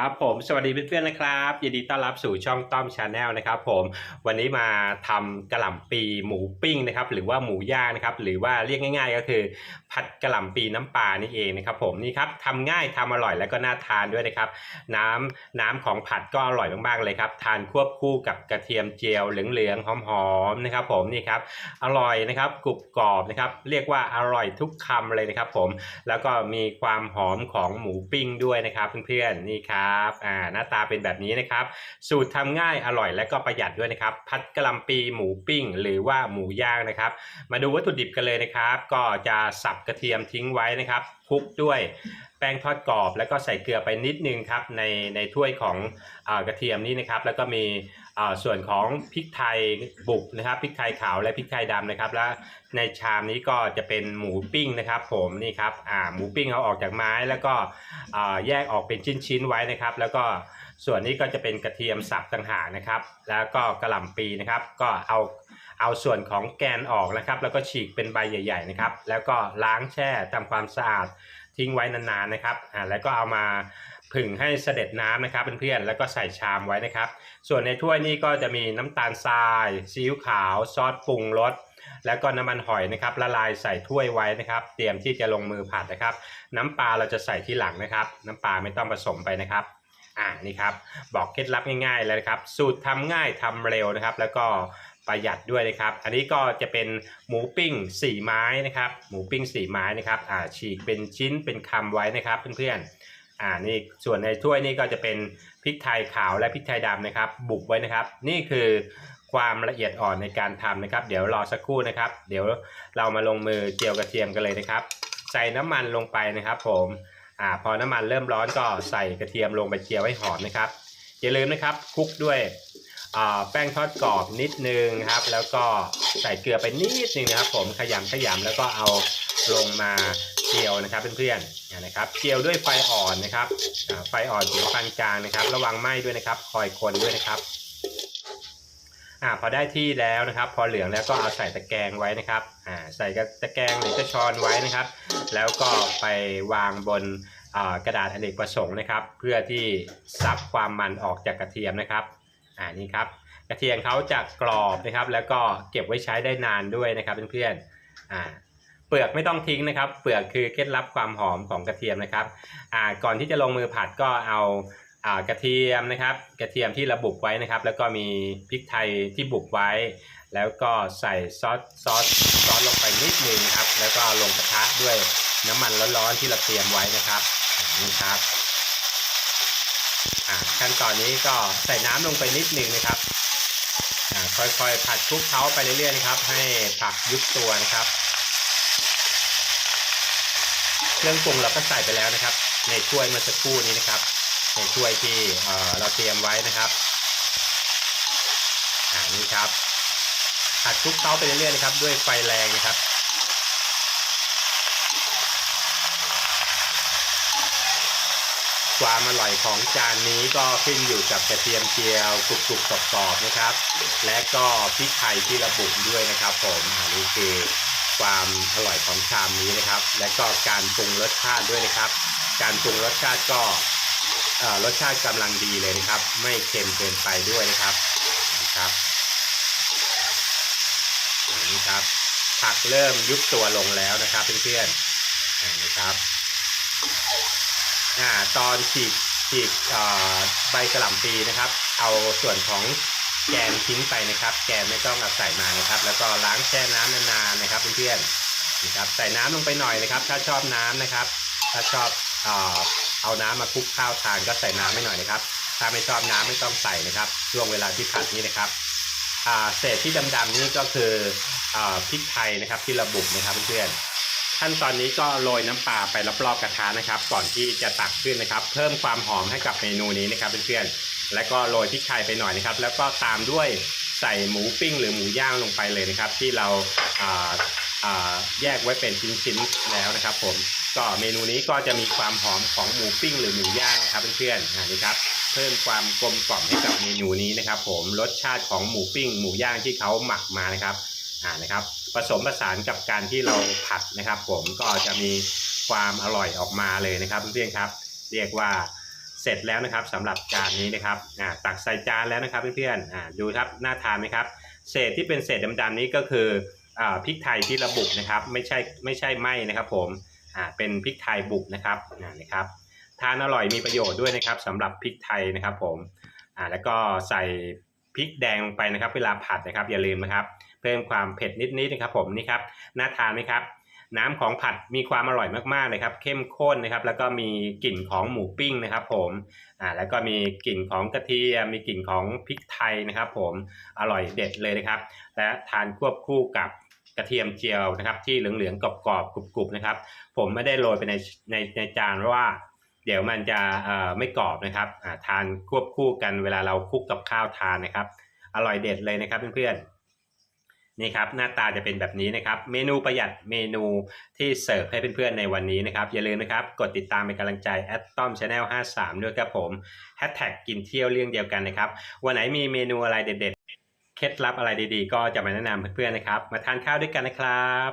ครับผมสวัสดีเพื่อนๆนะครับยินดีต้อนรับสู่ช่องต้อมชาแนลนะครับผมวันนี้มาทำกระหล่ำปีหมูปิ้งนะครับหรือว่าหมูย่างนะครับหรือว่าเรียกง่าย ๆ ก็คือ ผัดกระหล่ำปีน้ำปลานี่เองนะครับผมนี่ครับทำง่ายทำอร่อยแล้วก็น่าทานด้วยนะครับ น้ำน้ำของผัดก็อร่อยมากๆเลยครับ ทานควบคู่กับกระเทียมเจียวเหลืองๆหอมๆนะครับ ผมนี่ครับอร่อยนะครับกรุบกรอบนะครับ เรียกว่าอร่อยทุกคำเลยนะครับ ผมแล้วก็มีความหอมของหมูปิ้งด้วยนะครับเพื่อนๆนี่ครับอ่าหน้าตาเป็นแบบนี้นะครับ สูตรทำง่ายอร่อยและก็ประหยัดด้วยนะครับ ผัดกะหล่ำปีหมูปิ้ง หรือว่าหมูย่างนะครับ มาดูวัตถุดิบกันเลยนะครับ ก็จะสับกระเทียมทิ้งไว้นะครับคลุกด้วยแป้งทอดกรอบแล้วก็ใส่เกลือไปนิดนึงครับในในถ้วยของอกระเทียมนี่นะครับ แล้วก็มีส่วนของพริกไทยบุกนะครับพริกไทยขาวและพริกไทยดำนะครับ และในชามนี้ก็จะเป็นหมูปิ้งนะครับ ผมนี่ครับอ่าหมูปิ้งเอาออกจากไม้แล้วก็แยกออกเป็นชิ้นๆไว้นะครับ แล้วก็ส่วนนี้ก็จะเป็นกระเทียมสับต่างหากนะครับ แล้วก็กระหล่ำปีนะครับ ก็เอา เอาส่วนของแกนออกนะครับ แล้วก็ฉีกเป็นใบใหญ่ๆนะครับ แล้วก็ล้างแช่ทำความสะอาดทิ้งไว้นานๆนะครับอ่าแล้วก็เอามาผึ่งให้เสด็จน้ำนะครับเพื่อนๆแล้วก็ใส่ชามไว้นะครับ ส่วนในถ้วยนี้ก็จะมีน้ำตาลทรายซีอิ๊วขาวซอสปรุงรสแล้วก็น้ำมันหอยนะครับละลายใส่ถ้วยไว้นะครับ เตรียมที่จะลงมือผัดนะครับ น้ำปลาเราจะใส่ที่หลังนะครับ น้ำปลาไม่ต้องผสมไปนะครับอ่านี่ครับบอกเคล็ดลับง่ายๆเลยนะครับ สูตรทำง่ายทำเร็วนะครับ แล้วก็ ประหยัดด้วยนะครับ อันนี้ก็จะเป็นหมูปิ้ง4ไม้นะครับ หมูปิ้ง4ไม้นะครับอ่าฉีกเป็นชิ้นเป็นคำไว้นะครับเพื่อนๆอ่านี่ส่วนในถ้วยนี่ก็จะเป็นพริกไทยขาวและพริกไทยดำนะครับ บุกไว้นะครับ นี่คือความละเอียดอ่อนในการทำนะครับ เดี๋ยวรอสักครู่นะครับ เดี๋ยวเรามาลงมือเจียวกระเทียมกันเลยนะครับ ใส่น้ำมันลงไปนะครับผมอ่าพอน้ำมันเริ่มร้อนก็ใส่กระเทียมลงไปเจียวให้หอมนะครับอย่าลืมนะครับคลุกด้วย แป้งทอดกรอบนิดนึงครับ แล้วก็ใส่เกลือไปนิดนึงนะครับ ผมขยำขยำแล้วก็เอาลงมาเจียวนะครับเพื่อนๆอ่านะครับเจียวด้วยไฟอ่อนนะครับไฟอ่อนถึงปานกลางนะครับ ระวังไหม้ด้วยนะครับ คอยคนด้วยนะครับอ่าพอได้ที่แล้วนะครับ พอเหลืองแล้วก็เอาใส่ตะแกรงไว้นะครับอ่าใส่กระตะแกรงหรือกระชอนไว้นะครับ แล้วก็ไปวางบนกระดาษอเนกประสงค์นะครับ เพื่อที่ซับความมันออกจากกระเทียมนะครับ อ่านี่ครับกระเทียมเขาจะกรอบนะครับ แล้วก็เก็บไว้ใช้ได้นานด้วยนะครับเพื่อนๆอ่าเปลือกไม่ต้องทิ้งนะครับ เปลือกคือเคล็ดลับความหอมของกระเทียมนะครับอ่าก่อนที่จะลงมือผัดก็เอาอ่ากระเทียมนะครับ กระเทียมที่ระบุไว้นะครับ แล้วก็มีพริกไทยที่บุกไว้ แล้วก็ใส่ซอสซอสซอสลงไปนิดนึงนะครับ แล้วก็ลงกระทะด้วยน้ำมันร้อนๆที่เราเตรียมไว้นะครับนี่ครับ ขั้นตอนนี้ก็ใส่น้ำลงไปนิดนึงนะครับค่อยๆผัดคลุกเคล้าไปเรื่อยๆนะครับ ให้ผักยุบตัวนะครับ เครื่องปรุงเราก็ใส่ไปแล้วนะครับ ในถ้วยเมื่อสักครู่นี้นะครับ ในถ้วยที่เอ่อเราเตรียมไว้นะครับอ่านี่ครับผัดคลุกเคล้าไปเรื่อยๆนะครับ ด้วยไฟแรงนะครับ ความอร่อยของจานนี้ก็ขึ้นอยู่กับกระเทียมเจียวกรุบๆกรอบๆนะครับ และก็พริกไทยที่ระบุด้วยนะครับ ผมอันนี้คือความอร่อยของชามนี้นะครับ และก็การปรุงรสชาติด้วยนะครับ การปรุงรสชาติก็รสชาติกำลังดีเลยนะครับ ไม่เค็มเกินไปด้วยนะครับนะครับอย่างนี้ครับผักเริ่มยุบตัวลงแล้วนะครับเพื่อนๆอ่านะครับ อ่าตอนฉีกฉีกใบกระหล่ำปีนะครับ เอาส่วนของแกนทิ้งไปนะครับ แกนไม่ต้องเอาใส่มานะครับ แล้วก็ล้างแช่น้ำนานๆนะครับเพื่อนๆนะครับใส่น้ำลงไปหน่อยนะครับ ถ้าชอบน้ำนะครับ ถ้าชอบเอ่อเอาน้ำมาคลุกข้าวทานก็ใส่น้ำไม่หน่อยนะครับ ถ้าไม่ชอบน้ำไม่ต้องใส่นะครับช่วงเวลาที่ผัดนี่นะครับอ่าเศษที่ดำๆนี่ก็คืออ่าพริกไทยนะครับที่ระบุนะครับเพื่อนๆ ขั้นตอนนี้ก็โรยน้ำปลาไปรอบๆกระทะนะครับ ก่อนที่จะตักขึ้นนะครับ เพิ่มความหอมให้กับเมนูนี้นะครับเพื่อนๆแล้วก็โรยพริกไทยไปหน่อยนะครับ แล้วก็ตามด้วยใส่หมูปิ้งหรือหมูย่างลงไปเลยนะครับ ที่เราแยกไว้เป็นชิ้นๆแล้วนะครับ ผมก็เมนูนี้ก็จะมีความหอมของหมูปิ้งหรือหมูย่างนะครับเพื่อนๆอ่านี่ครับเพิ่มความกลมกล่อมให้กับเมนูนี้นะครับ ผมรสชาติของหมูปิ้งหมูย่างที่เขาหมักมานะครับอ่านะครับ ผสมผสานกับการที่เราผัดนะครับ ผมก็จะมีความอร่อยออกมาเลยนะครับเพื่อนๆครับ เรียกว่าเสร็จแล้วนะครับสำหรับจานนี้นะครับอ่าตักใส่จานแล้วนะครับเพื่อนๆอ่าดูครับน่าทานไหมครับ เศษที่เป็นเศษดำๆนี้ก็คืออ่าพริกไทยที่ระบุนะครับ ไม่ใช่ไม่ใช่ไหมนะครับ ผมอ่าเป็นพริกไทยบุกนะครับอ่านะครับทานอร่อยมีประโยชน์ด้วยนะครับสำหรับพริกไทยนะครับ ผมอ่าแล้วก็ใส่พริกแดงลงไปนะครับ เวลาผัดนะครับอย่าลืมนะครับ เพิ่มความเผ็ดนิดๆนะครับผมนี่ครับน่าทานไหมครับน้ำของผัดมีความอร่อยมากๆเลยครับ เข้มข้นนะครับ แล้วก็มีกลิ่นของหมูปิ้งนะครับ ผมอ่าแล้วก็มีกลิ่นของกระเทียมมีกลิ่นของพริกไทยนะครับ ผมอร่อยเด็ดเลยนะครับ และทานควบคู่กับกระเทียมเจียวนะครับ ที่เหลืองๆกรอบๆกรุบๆนะครับ ผมไม่ได้โรยไปในในในจานเพราะว่าเดี๋ยวมันจะเอ่อไม่กรอบนะครับอ่าทานควบคู่กันเวลาเราคลุกกับข้าวทานนะครับ อร่อยเด็ดเลยนะครับเพื่อนๆ นี่ครับหน้าตาจะเป็นแบบนี้นะครับเมนูประหยัดเมนูที่เสิร์ฟให้เพื่อนๆในวันนี้นะครับอย่าลืมนะครับกดติดตามเป็นกำลังใจ Atom Channel 53 ด้วยครับผมแฮชแท็กกินเที่ยวเรื่องเดียวกันนะครับวันไหนมีเมนูอะไรเด็ดๆ เคล็ดลับอะไรดีๆ ก็จะมาแนะนำเพื่อนๆนะครับ มาทานข้าวด้วยกันนะครับ